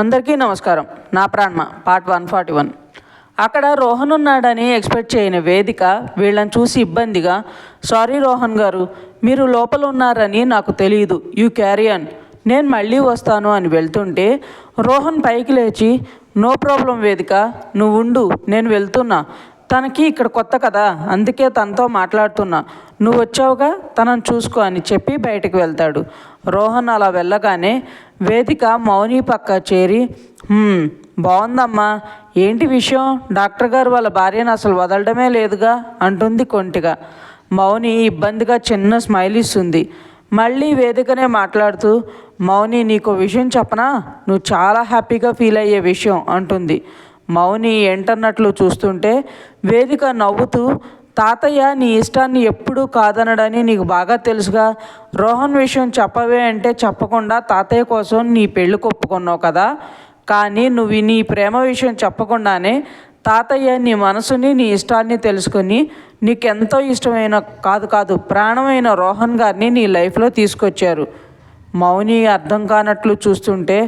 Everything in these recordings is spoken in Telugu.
అందరికీ నమస్కారం. నా ప్రాణ్మ? Part one forty one. అక్కడ రోహన్ ఉన్నాడని ఎక్స్పెక్ట్ చేయని వేదిక వీళ్ళని చూసి ఇబ్బందిగా సారీ రోహన్ గారు మీరు లోపల ఉన్నారని నాకు తెలియదు యూ క్యారియన్ నేను మళ్ళీ వస్తాను అని వెళ్తుంటే రోహన్ పైకి లేచి నో ప్రాబ్లం వేదిక నువ్వు ఉండు నేను వెళ్తున్నా. తనకి ఇక్కడ కొత్త కదా అందుకే తనతో మాట్లాడుతున్నా. నువ్వు వచ్చావుగా తనని చూసుకో అని చెప్పి బయటకు వెళ్తాడు. రోహన్ అలా వెళ్ళగానే వేదిక మౌని పక్క చేరి బాగుందమ్మా ఏంటి విషయం? డాక్టర్ గారు వాళ్ళ భార్యను అసలు వదలడమే లేదుగా? అంటుంది కొంటిగా. మౌని ఇబ్బందిగా చిన్న స్మైల్ ఇస్తుంది. మళ్ళీ వేదికనే మాట్లాడుతూ మౌని నీకు విషయం చెప్పనా? నువ్వు చాలా హ్యాపీగా ఫీల్ అయ్యే విషయం అంటుంది. మౌని ఏంటన్నట్లు చూస్తుంటే వేదిక నవ్వుతూ తాతయ్య నీ ఇష్టాన్ని ఎప్పుడూ కాదనడని నీకు బాగా తెలుసుగా. రోహన్ విషయం చెప్పవే అంటే చెప్పకుండా తాతయ్య కోసం నీ పెళ్ళి ఒప్పుకున్నావు కదా. కానీ నువ్వు నీ ప్రేమ విషయం చెప్పకుండానే తాతయ్య నీ మనసుని నీ ఇష్టాన్ని తెలుసుకొని నీకెంతో ఇష్టమైన కాదు కాదు ప్రాణమైన రోహన్ గారిని నీ లైఫ్లో తీసుకొచ్చారు. మౌని అర్థం కానట్లు చూస్తుంటే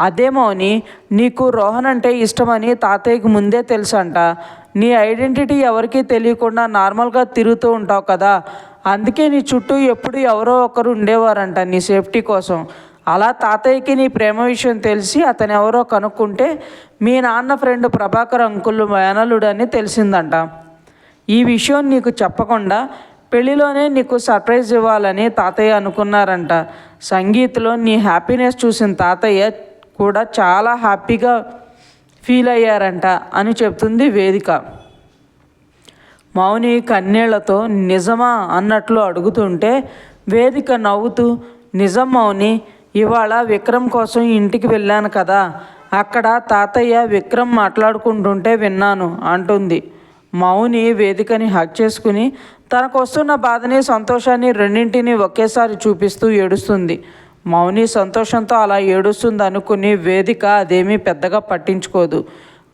అదే మౌని నీకు రోహన్ అంటే ఇష్టమని తాతయ్యకి ముందే తెలుసంట. నీ ఐడెంటిటీ ఎవరికీ తెలియకుండా నార్మల్గా తిరుగుతూ ఉంటావు కదా. అందుకే నీ చుట్టూ ఎప్పుడు ఎవరో ఒకరు ఉండేవారంట నీ సేఫ్టీ కోసం. అలా తాతయ్యకి నీ ప్రేమ విషయం తెలిసి అతను ఎవరో కనుక్కుంటే మీ నాన్న ఫ్రెండ్ ప్రభాకర్ అంకుల్ మేనలుడని అని తెలిసిందంట. ఈ విషయం నీకు చెప్పకుండా పెళ్ళిలోనే నీకు సర్ప్రైజ్ ఇవ్వాలని తాతయ్య అనుకున్నారంట. సంగీత్లో నీ హ్యాపీనెస్ చూసిన తాతయ్య కూడా చాలా హ్యాపీగా ఫీల్ అయ్యారంట అని చెప్తుంది వేదిక. మౌని కన్నీళ్ళతో నిజమా అన్నట్లు అడుగుతుంటే వేదిక నవ్వుతూ నిజం మౌని ఇవాళ విక్రమ్ కోసం ఇంటికి వెళ్ళాను కదా అక్కడ తాతయ్య విక్రమ్ మాట్లాడుకుంటుంటే విన్నాను అంటుంది. మౌని వేదికని హక్ చేసుకుని తనకు వస్తున్న బాధని సంతోషాన్ని రెండింటిని ఒకేసారి చూపిస్తూ ఏడుస్తుంది. మౌని సంతోషంతో అలా ఏడుస్తుంది అనుకుని వేదిక అదేమీ పెద్దగా పట్టించుకోదు.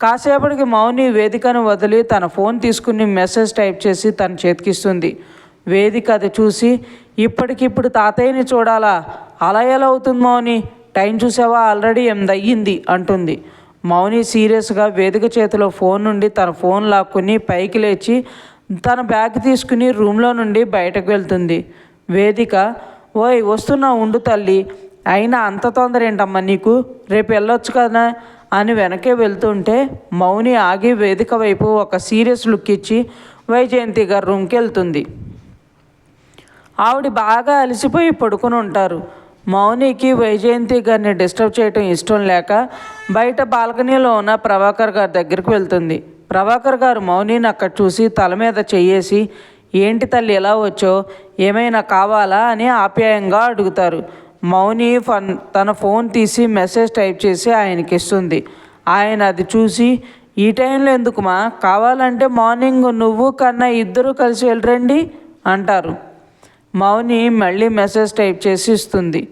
కాసేపటికి మౌని వేదికను వదిలి తన ఫోన్ తీసుకుని మెసేజ్ టైప్ చేసి తన చేతికిస్తుంది. వేదిక అది చూసి ఇప్పటికిప్పుడు తాతయ్యని చూడాలా? అలా ఎలా అవుతుంది మౌని? టైం చూసావా? ఆల్రెడీ ఎనిమిది అయ్యింది అంటుంది. మౌని సీరియస్గా వేదిక చేతిలో ఫోన్ నుండి తన ఫోన్ లాక్కుని పైకి లేచి తన బ్యాగ్ తీసుకుని రూమ్లో నుండి బయటకు వెళ్తుంది. వేదిక ఓయ్ వస్తున్నా ఉండు తల్లి. అయినా అంత తొందర ఏంటమ్మా నీకు? రేపు వెళ్ళొచ్చు కదా అని వెనకే వెళ్తుంటే మౌని ఆగి వేదిక వైపు ఒక సీరియస్ లుక్ ఇచ్చి వైజయంతి గారి రూమ్కి వెళ్తుంది. ఆవిడ బాగా అలసిపోయి పడుకుని ఉంటారు. మౌనికి వైజయంతి గారిని డిస్టర్బ్ చేయటం ఇష్టం లేక బయట బాల్కనీలో ఉన్న ప్రభాకర్ గారి దగ్గరికి వెళ్తుంది. ప్రభాకర్ గారు మౌనిని అక్కడ చూసి తల మీద చెయ్యేసి ఏంటి తల్లి ఎలా వచ్చో ఏమైనా కావాలా? అని ఆప్యాయంగా అడుగుతారు. మౌని ఫన్ తన ఫోన్ తీసి మెసేజ్ టైప్ చేసి ఆయనకి ఇస్తుంది. ఆయన అది చూసి ఈ టైంలో ఎందుకుమా కావాలంటే మార్నింగ్ నువ్వు కన్నా ఇద్దరు కలిసి వెళ్ళరండి అంటారు. మౌని మళ్ళీ మెసేజ్ టైప్ చేసి ఇస్తుంది.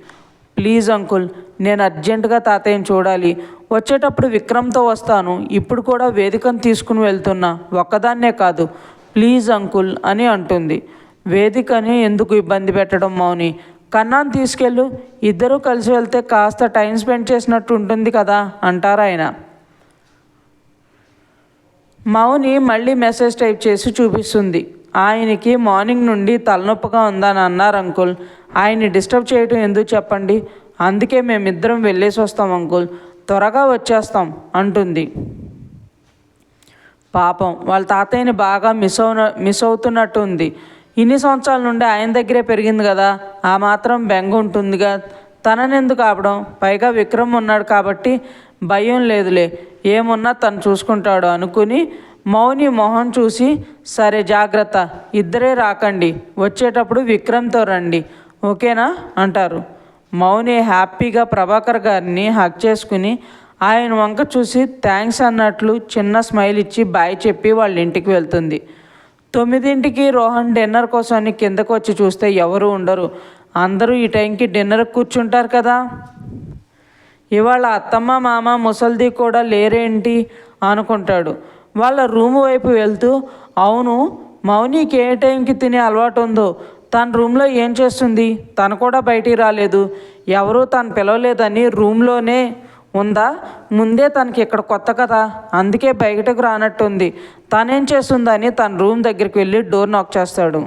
ప్లీజ్ అంకుల్ నేను అర్జెంటుగా తాతయ్యని చూడాలి. వచ్చేటప్పుడు విక్రమ్తో వస్తాను. ఇప్పుడు కూడా వేదికను తీసుకుని వెళ్తున్నా. ఒక్కదాన్నే కాదు. ప్లీజ్ అంకుల్ అని అంటుంది. వేదికని ఎందుకు ఇబ్బంది పెట్టడం మౌని? కన్నాను తీసుకెళ్ళు. ఇద్దరూ కలిసి వెళ్తే కాస్త టైం స్పెండ్ చేసినట్టు ఉంటుంది కదా అంటారు ఆయన. మౌని మళ్ళీ మెసేజ్ టైప్ చేసి చూపిస్తుంది. ఆయనకి మార్నింగ్ నుండి తలనొప్పిగా ఉందని అన్నారు అంకుల్. ఆయన్ని డిస్టర్బ్ చేయటం ఎందుకు చెప్పండి? అందుకే మేమిద్దరం వెళ్ళేసి వస్తాం అంకుల్. త్వరగా వచ్చేస్తాం అంటుంది. పాపం. వాళ్ళ తాతయ్యని బాగా మిస్ అవున మిస్ అవుతున్నట్టు ఉంది ఇన్ని సంవత్సరాల నుండి ఆయన దగ్గరే పెరిగింది కదా. ఆ మాత్రం బెంగ ఉంటుందిగా. తననెందుకు ఆపడం? పైగా విక్రమ్ ఉన్నాడు కాబట్టి భయం లేదులే. ఏమున్నా తను చూసుకుంటాడు అనుకుని మౌని మొహం చూసి సరే జాగ్రత్త ఇద్దరే రాకండి. వచ్చేటప్పుడు విక్రమ్తో రండి. ఓకేనా? అంటారు. మౌని హ్యాపీగా ప్రభాకర్ గారిని హక్ చేసుకుని ఆయన వంక చూసి థ్యాంక్స్ అన్నట్లు చిన్న స్మైల్ ఇచ్చి బాయ్ చెప్పి వాళ్ళ ఇంటికి వెళ్తుంది. తొమ్మిదింటికి రోహన్ డిన్నర్ కోసం కిందకు వచ్చి చూస్తే ఎవరు ఉండరు. అందరూ ఈ టైంకి డిన్నర్ కూర్చుంటారు కదా. ఇవాళ అత్తమ్మ మామ ముసల్ది కూడా లేరేంటి? అనుకుంటాడు. వాళ్ళ రూమ్ వైపు వెళ్తూ అవును మౌనికి ఏ టైంకి తినే అలవాటు ఉందో తన రూమ్లో ఏం చేస్తుంది? తను కూడా బయటికి రాలేదు. ఎవరూ తను పిలవలేదని రూమ్లోనే ఉందా? ముందే తనకి ఇక్కడ కొత్త కదా. అందుకే బయటకు రానట్టుంది. తనేం చేస్తుందని తన రూమ్ దగ్గరికి వెళ్ళి డోర్ నాక్ చేస్తాడు.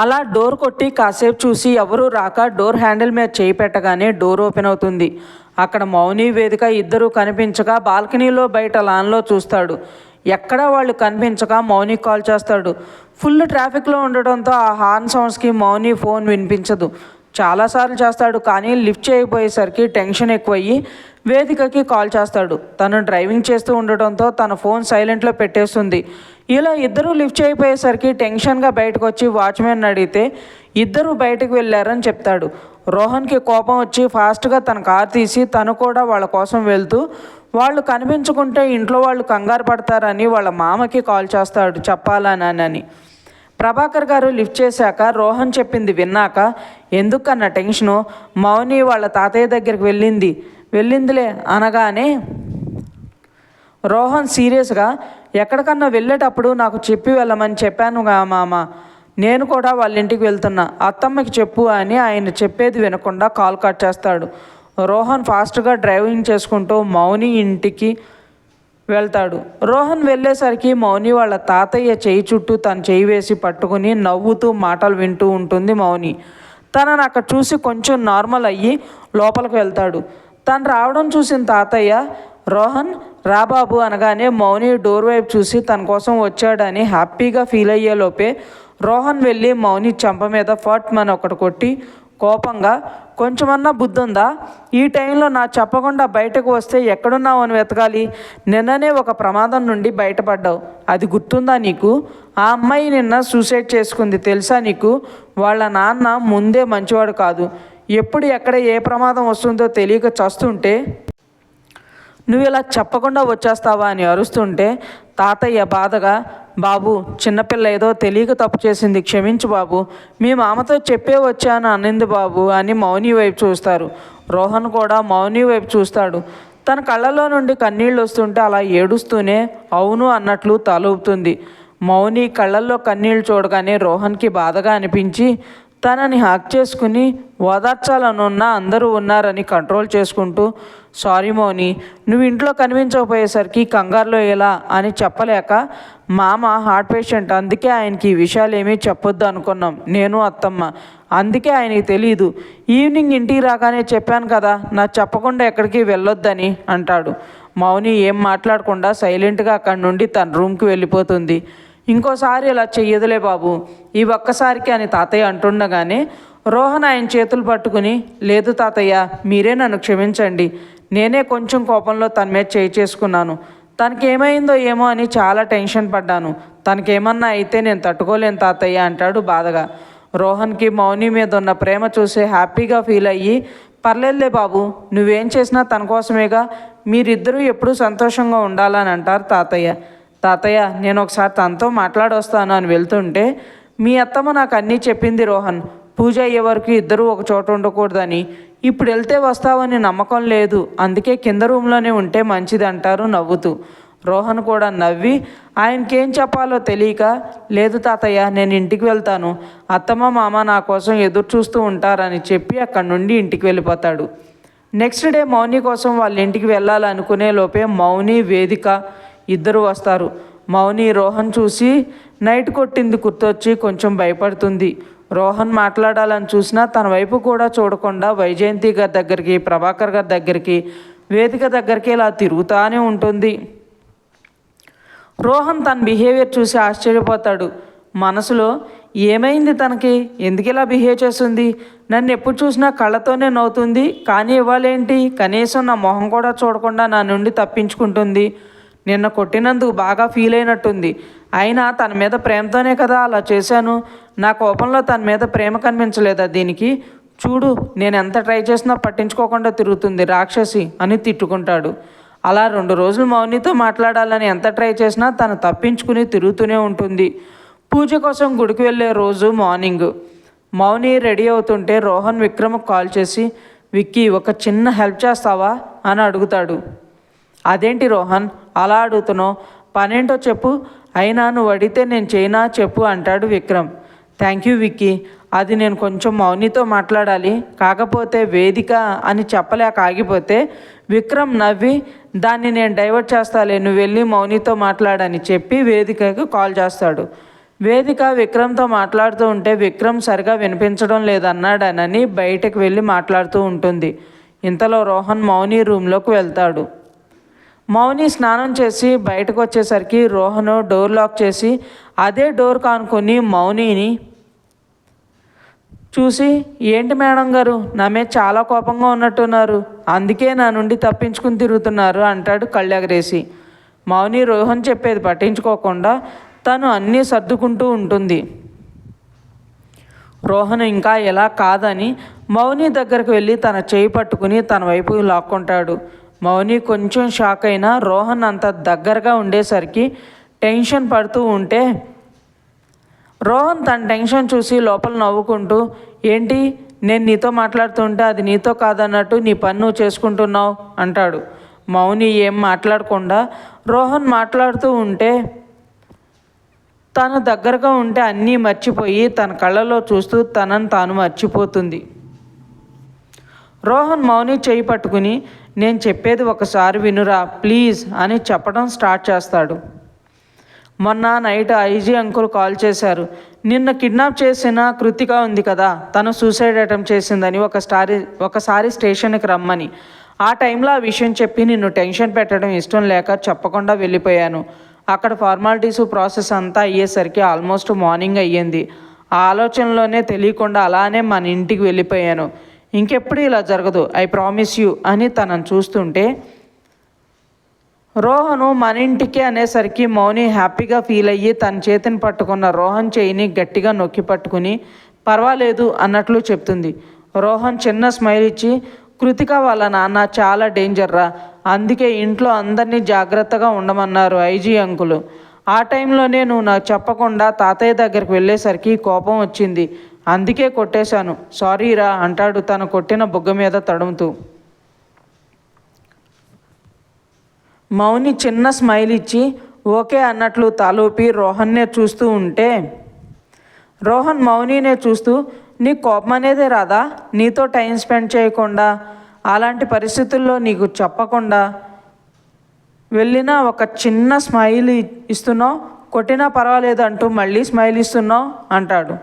అలా డోర్ కొట్టి కాసేపు చూసి ఎవరూ రాక డోర్ హ్యాండిల్ మీద చేయి పెట్టగానే డోర్ ఓపెన్ అవుతుంది. అక్కడ మౌని వేదిక ఇద్దరూ కనిపించగా బాల్కనీలో బయట లాన్లో చూస్తాడు. ఎక్కడా వాళ్ళు కనిపించక మౌని కాల్ చేస్తాడు. ఫుల్ ట్రాఫిక్లో ఉండడంతో ఆ హార్న్ సౌండ్స్కి మౌని ఫోన్ వినిపించదు. చాలాసార్లు చేస్తాడు కానీ లిఫ్ట్ చేయబోయేసరికి టెన్షన్ ఎక్కువయ్యి వేదికకి కాల్ చేస్తాడు. తను డ్రైవింగ్ చేస్తూ ఉండటంతో తన ఫోన్ సైలెంట్లో పెట్టేస్తుంది. ఇలా ఇద్దరూ లిఫ్ట్ చేయబోయేసరికి టెన్షన్గా బయటకు వచ్చి వాచ్మెన్ అడిగితే ఇద్దరు బయటకు వెళ్ళారని చెప్తాడు. రోహన్కి కోపం వచ్చి ఫాస్ట్గా తన కార్ తీసి తను కూడా వాళ్ళ కోసం వెళ్తూ వాళ్ళు కనిపించుకుంటే ఇంట్లో వాళ్ళు కంగారు పడతారని వాళ్ళ మామకి కాల్ చేస్తాడు చెప్పాలని ప్రభాకర్ గారు లిఫ్ట్ చేశాక రోహన్ చెప్పింది విన్నాక ఎందుకన్న టెన్షను? మౌని వాళ్ళ తాతయ్య దగ్గరికి వెళ్ళింది. వెళ్ళిందిలే అనగానే రోహన్ సీరియస్గా ఎక్కడికన్నా వెళ్ళేటప్పుడు నాకు చెప్పి వెళ్ళమని చెప్పానుగా మామ. నేను కూడా వాళ్ళ ఇంటికి వెళ్తున్నా. అత్తమ్మకి చెప్పు అని ఆయన చెప్పేది వినకుండా కాల్ కట్ చేస్తాడు. రోహన్ ఫాస్ట్గా డ్రైవింగ్ చేసుకుంటూ మౌని ఇంటికి వెళ్తాడు. రోహన్ వెళ్ళేసరికి మౌని వాళ్ళ తాతయ్య చేయి చుట్టూ తను చేయి వేసి పట్టుకుని నవ్వుతూ మాటలు వింటూ ఉంటుంది మౌని. తనను అక్కడ చూసి కొంచెం నార్మల్ అయ్యి లోపలికి వెళ్తాడు. తను రావడం చూసిన తాతయ్య రోహన్ రాబాబు అనగానే మౌని డోర్ వైపు చూసి తన కోసం వచ్చాడని హ్యాపీగా ఫీల్ అయ్యేలోపే రోహన్ వెళ్ళి మౌని చెంప మీద ఫట్ మన ఒకటి కొట్టి కోపంగా కొంచెమన్నా బుద్ధి ఉందా ఈ టైంలో నా చెప్పకుండా బయటకు వస్తే ఎక్కడున్నావు అని వెతకాలి. నిన్ననే ఒక ప్రమాదం నుండి బయటపడ్డావు. అది గుర్తుందా నీకు? ఆ అమ్మాయి నిన్న సూసైడ్ చేసుకుంది. తెలుసా నీకు? వాళ్ళ నాన్న ముందే మంచివాడు కాదు. ఎప్పుడు ఎక్కడ ఏ ప్రమాదం వస్తుందో తెలియక చస్తుంటే నువ్వు ఇలా చెప్పకుండా వచ్చేస్తావా? అని అరుస్తుంటే తాతయ్య బాధగా బాబు చిన్నపిల్ల ఏదో తెలియక తప్పు చేసింది క్షమించు బాబు. మీ మామతో చెప్పే వచ్చాను అనింది బాబు అని మౌని వైపు చూస్తారు. రోహన్ కూడా మౌని వైపు చూస్తాడు. తన కళ్ళలో నుండి కన్నీళ్ళు వస్తుంటే అలా ఏడుస్తూనే అవును అన్నట్లు తలూపుతుంది. మౌని కళ్ళల్లో కన్నీళ్ళు చూడగానే రోహన్కి బాధగా అనిపించి తనని హ్యాక్ చేసుకుని ఓదార్చాలనున్న అందరూ ఉన్నారని కంట్రోల్ చేసుకుంటూ సారీ మౌని నువ్వు ఇంట్లో కనిపించకపోయేసరికి కంగారులో ఎలా? అని చెప్పలేక మామ హార్ట్ పేషెంట్ అందుకే ఆయనకి ఈ విషయాలు ఏమీ చెప్పొద్దు అనుకున్నాం. నేను అత్తమ్మ. అందుకే ఆయనకి తెలియదు ఈవినింగ్ ఇంటికి రాగానే చెప్పాను కదా నా చెప్పకుండా ఎక్కడికి వెళ్ళొద్దని అంటాడు. మౌని ఏం మాట్లాడకుండా సైలెంట్గా అక్కడి నుండి తన రూమ్కి వెళ్ళిపోతుంది. ఇంకోసారి ఇలా చెయ్యదులే బాబు. ఈ ఒక్కసారికి అని తాతయ్య అంటుండగానే రోహన్ ఆయన చేతులు పట్టుకుని లేదు తాతయ్య మీరే నన్ను క్షమించండి. నేనే కొంచెం కోపంలో తన మీద చేయి చేసుకున్నాను. తనకేమైందో ఏమో అని చాలా టెన్షన్ పడ్డాను. తనకేమన్నా అయితే నేను తట్టుకోలేను తాతయ్య అంటాడు బాధగా. రోహన్కి మౌని మీద ఉన్న ప్రేమ చూసి హ్యాపీగా ఫీల్ అయ్యి పర్లేదులే బాబు నువ్వేం చేసినా తన కోసమేగా మీరిద్దరూ ఎప్పుడూ సంతోషంగా ఉండాలని అంటారు తాతయ్య. తాతయ్య నేను ఒకసారి తనతో మాట్లాడొస్తాను అని వెళ్తుంటే మీ అత్తమ్మ నాకు అన్నీ చెప్పింది రోహన్. పూజ అయ్యే వరకు ఇద్దరూ ఒక చోట ఉండకూడదని. ఇప్పుడు వెళ్తే వస్తావని నమ్మకం లేదు. అందుకే కింద రూమ్లోనే ఉంటే మంచిది అంటారు నవ్వుతూ. రోహన్ కూడా నవ్వి ఆయనకేం చెప్పాలో తెలియక లేదు తాతయ్య నేను ఇంటికి వెళ్తాను. అత్తమ్మ మామ నా కోసం ఎదురు చూస్తూ ఉంటారని చెప్పి అక్కడి నుండి ఇంటికి వెళ్ళిపోతాడు. నెక్స్ట్ డే మౌని కోసం వాళ్ళ ఇంటికి వెళ్ళాలనుకునే లోపే మౌని వేదిక ఇద్దరు వస్తారు. మౌని రోహన్ చూసి నైట్ కొట్టింది గుర్తొచ్చి కొంచెం భయపడుతుంది. రోహన్ మాట్లాడాలని చూసినా తన వైపు కూడా చూడకుండా వైజయంతి గారి దగ్గరికి ప్రభాకర్ గారి దగ్గరికి వేదిక దగ్గరికి ఇలా తిరుగుతానే ఉంటుంది. రోహన్ తన బిహేవియర్ చూసి ఆశ్చర్యపోతాడు. మనసులో ఏమైంది తనకి? ఎందుకు ఇలా బిహేవ్ చేస్తుంది? నన్ను ఎప్పుడు చూసినా కళ్ళతోనే నవ్వుతుంది. కానీ ఇవ్వాలేంటి కనీసం నా మొహం కూడా చూడకుండా నా నుండి తప్పించుకుంటుంది. నిన్న కొట్టినందుకు బాగా ఫీల్ అయినట్టుంది. అయినా తన మీద ప్రేమతోనే కదా అలా చేశాను. నా కోపంలో తన మీద ప్రేమ కనిపించలేదా దీనికి? చూడు నేను ఎంత ట్రై చేసినా పట్టించుకోకుండా తిరుగుతుంది రాక్షసి అని తిట్టుకుంటాడు. అలా రెండు రోజులు మౌనితో మాట్లాడాలని ఎంత ట్రై చేసినా తను తప్పించుకుని తిరుగుతూనే ఉంటుంది. పూజ కోసం గుడికి వెళ్ళే రోజు మార్నింగ్ మౌని రెడీ అవుతుంటే రోహన్ విక్రమ్ కాల్ చేసి విక్కీ ఒక చిన్న హెల్ప్ చేస్తావా? అని అడుగుతాడు. అదేంటి రోహన్? అలా అడుగుతున్నావు. పనేంటో చెప్పు. అయినా నువ్వు అడిగితే నేను చేయనా చెప్పు అంటాడు విక్రమ్. Thank you Vicky. అది నేను కొంచెం మౌనితో మాట్లాడాలి. కాకపోతే వేదిక అని చెప్పలేక ఆగిపోతే విక్రమ్ నవ్వి దాన్ని నేను డైవర్ట్ చేస్తాలే నువ్వు వెళ్ళి మౌనితో మాట్లాడని చెప్పి వేదికకి కాల్ చేస్తాడు. వేదిక విక్రమ్తో మాట్లాడుతూ ఉంటే విక్రమ్ సరిగా వినిపించడం లేదన్నాడనని బయటకు వెళ్ళి మాట్లాడుతూ ఉంటుంది. ఇంతలో రోహన్ మౌని రూమ్లోకి వెళ్తాడు. మౌని స్నానం చేసి బయటకు వచ్చేసరికి రోహను డోర్ లాక్ చేసి అదే డోర్ కానుకొని మౌనిని చూసి ఏంటి మేడం గారు? నా మీద చాలా కోపంగా ఉన్నట్టున్నారు. అందుకే నా నుండి తప్పించుకుని తిరుగుతున్నారు అంటాడు కళ్ళెగరేసి. మౌని రోహన్ చెప్పేది పట్టించుకోకుండా తను అన్నీ సర్దుకుంటూ ఉంటుంది. రోహన్ ఇంకా ఎలా కాదని? మౌని దగ్గరకు వెళ్ళి తన చేయి పట్టుకుని తన వైపు లాక్కుంటాడు. మౌని కొంచెం షాక్ అయినా రోహన్ అంత దగ్గరగా ఉండేసరికి టెన్షన్ పడుతూ ఉంటే రోహన్ తన టెన్షన్ చూసి లోపల నవ్వుకుంటూ ఏంటి నేను నీతో మాట్లాడుతుంటే అది నీతో కాదన్నట్టు నీ పని నువ్వు చేసుకుంటున్నావు? అంటాడు. మౌని ఏం మాట్లాడకుండా రోహన్ మాట్లాడుతూ ఉంటే తను దగ్గరగా ఉంటే అన్నీ మర్చిపోయి తన కళ్ళలో చూస్తూ తనను తాను మర్చిపోతుంది. రోహన్ మౌని చేయి పట్టుకుని నేను చెప్పేది ఒకసారి వినురా ప్లీజ్ అని చెప్పడం స్టార్ట్ చేస్తాడు. మొన్న నైట్ ఐజీ అంకుల్ కాల్ చేశారు. నిన్న కిడ్నాప్ చేసిన కృతిక ఉంది కదా తను సూసైడ్ అటెంప్ట్ చేసిందని ఒకసారి ఒకసారి స్టేషన్కి రమ్మని. ఆ టైంలో ఆ విషయం చెప్పి నిన్ను టెన్షన్ పెట్టడం ఇష్టం లేక చెప్పకుండా వెళ్ళిపోయాను. అక్కడ ఫార్మాలిటీస్ ప్రాసెస్ అంతా అయ్యేసరికి ఆల్మోస్ట్ మార్నింగ్ అయ్యింది. ఆ ఆలోచనలోనే తెలియకుండా అలానే మన ఇంటికి వెళ్ళిపోయాను. ఇంకెప్పుడు ఇలా జరగదు. ఐ ప్రామిస్ యూ అని తనను చూస్తుంటే రోహను మన ఇంటికి అనేసరికి మౌని హ్యాపీగా ఫీల్ అయ్యి తన చేతిని పట్టుకున్న రోహన్ చేయిని గట్టిగా నొక్కి పట్టుకుని పర్వాలేదు అన్నట్లు చెప్తుంది. రోహన్ చిన్న స్మైల్ ఇచ్చి కృతిక వాళ్ళ నాన్న చాలా డేంజర్ రా. అందుకే ఇంట్లో అందరినీ జాగ్రత్తగా ఉండమన్నారు ఐజీ అంకులు. ఆ టైంలోనే నువ్వు నాకు చెప్పకుండా తాతయ్య దగ్గరికి వెళ్ళేసరికి కోపం వచ్చింది. అందుకే కొట్టేశాను. సారీ రా అంటాడు తను కొట్టిన బుగ్గ మీద తడుముతూ. మౌని చిన్న స్మైల్ ఇచ్చి ఓకే అన్నట్లు తలూపి రోహన్నే చూస్తూ ఉంటే రోహన్ మౌనినే చూస్తూ నీ కోపం అనేదే రాదా? నీతో టైం స్పెండ్ చేయకుండా అలాంటి పరిస్థితుల్లో నీకు చెప్పకుండా వెళ్ళినా ఒక చిన్న స్మైల్ ఇస్తున్నావు? కొట్టినా పర్వాలేదు అంటూ మళ్ళీ స్మైల్ ఇస్తున్నావు? అంటాడు.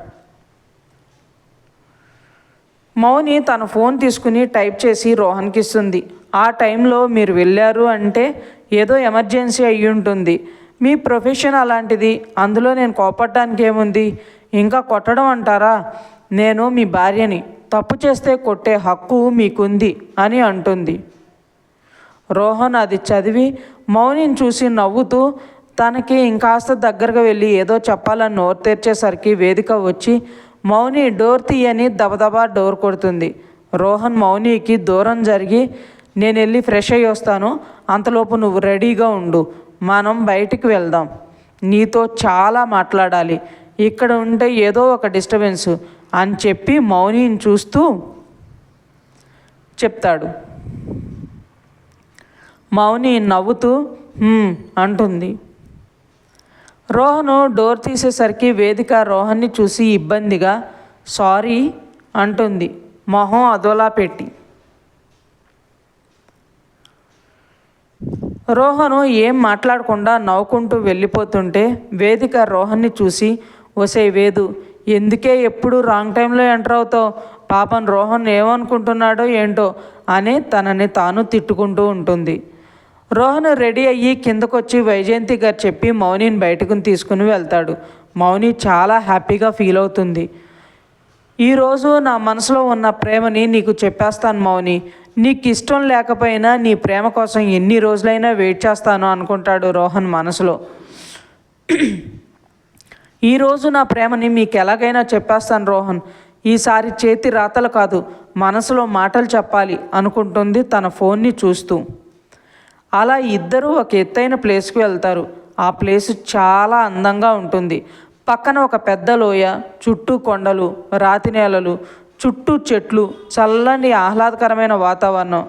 మౌని తన ఫోన్ తీసుకుని టైప్ చేసి రోహన్కి ఇస్తుంది. ఆ టైంలో మీరు వెళ్ళారు అంటే ఏదో ఎమర్జెన్సీ అయ్యి ఉంటుంది. మీ ప్రొఫెషన్ అలాంటిది. అందులో నేను కోపడడానికి ఏముంది? ఇంకా కొట్టడం అంటారా? నేను మీ భార్యని. తప్పు చేస్తే కొట్టే హక్కు మీకుంది అని అంటుంది. రోహన్ అది చదివి మౌనిని చూసి నవ్వుతూ తనకి ఇంకాస్త దగ్గరగా వెళ్ళి ఏదో చెప్పాలని నోరు తెరిచేసరికి వేదిక వచ్చి మౌని డోర్ తీయని దబదబా డోర్ కొడుతుంది. రోహన్ మౌనికి దూరం జరిగి నేను వెళ్ళి ఫ్రెష్ అయ్యి వస్తాను. అంతలోపు నువ్వు రెడీగా ఉండు. మనం బయటికి వెళ్దాం. నీతో చాలా మాట్లాడాలి. ఇక్కడ ఉంటే ఏదో ఒక డిస్టర్బెన్స్ అని చెప్పి మౌనిని చూస్తూ చెప్తాడు. మౌని నవ్వుతూ అంటుంది. రోహను డోర్ తీసేసరికి వేదిక రోహన్ని చూసి ఇబ్బందిగా సారీ అంటుంది. మొహం అదోలా పెట్టి. రోహను ఏం మాట్లాడకుండా నవ్వుకుంటూ వెళ్ళిపోతుంటే వేదిక రోహన్ని చూసి ఒసే వేదు ఎందుకే ఎప్పుడు రాంగ్ టైంలో ఎంటర్ అవుతావు? పాపం రోహన్ ఏమనుకుంటున్నాడో ఏంటో? అని తనని తాను తిట్టుకుంటూ ఉంటుంది. రోహన్ రెడీ అయ్యి కిందకొచ్చి వైజయంతి గారు చెప్పి మౌనిని బయటకు తీసుకుని వెళ్తాడు. మౌని చాలా హ్యాపీగా ఫీల్ అవుతుంది. ఈరోజు నా మనసులో ఉన్న ప్రేమని నీకు చెప్పేస్తాను మౌని. నీకు ఇష్టం లేకపోయినా నీ ప్రేమ కోసం ఎన్ని రోజులైనా వెయిట్ చేస్తాను అనుకుంటాడు రోహన్ మనసులో. ఈరోజు నా ప్రేమని మీకు ఎలాగైనా చెప్పేస్తాను రోహన్. ఈసారి చేతి రాతలు కాదు మనసులో మాటలు చెప్పాలి అనుకుంటుంది తన ఫోన్ని చూస్తూ. అలా ఇద్దరూ ఒక ఎత్తైన ప్లేస్కి వెళ్తారు. ఆ ప్లేస్ చాలా అందంగా ఉంటుంది. పక్కన ఒక పెద్ద లోయ చుట్టూ కొండలు రాతి నేలలు చుట్టూ చెట్లు చల్లని ఆహ్లాదకరమైన వాతావరణం.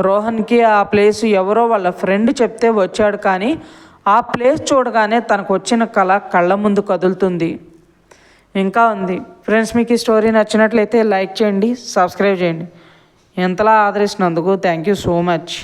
రోహన్కి ఆ ప్లేస్ ఎవరో వాళ్ళ ఫ్రెండ్ చెప్తే వచ్చాడు కానీ ఆ ప్లేస్ చూడగానే తనకు వచ్చిన కళ కళ్ళ ముందు కదులుతుంది. ఇంకా ఉంది. ఫ్రెండ్స్ మీకు ఈ స్టోరీ నచ్చినట్లయితే లైక్ చేయండి సబ్స్క్రైబ్ చేయండి. ఎంతలా ఆదరిస్తున్నందుకు థ్యాంక్ యూ సో మచ్.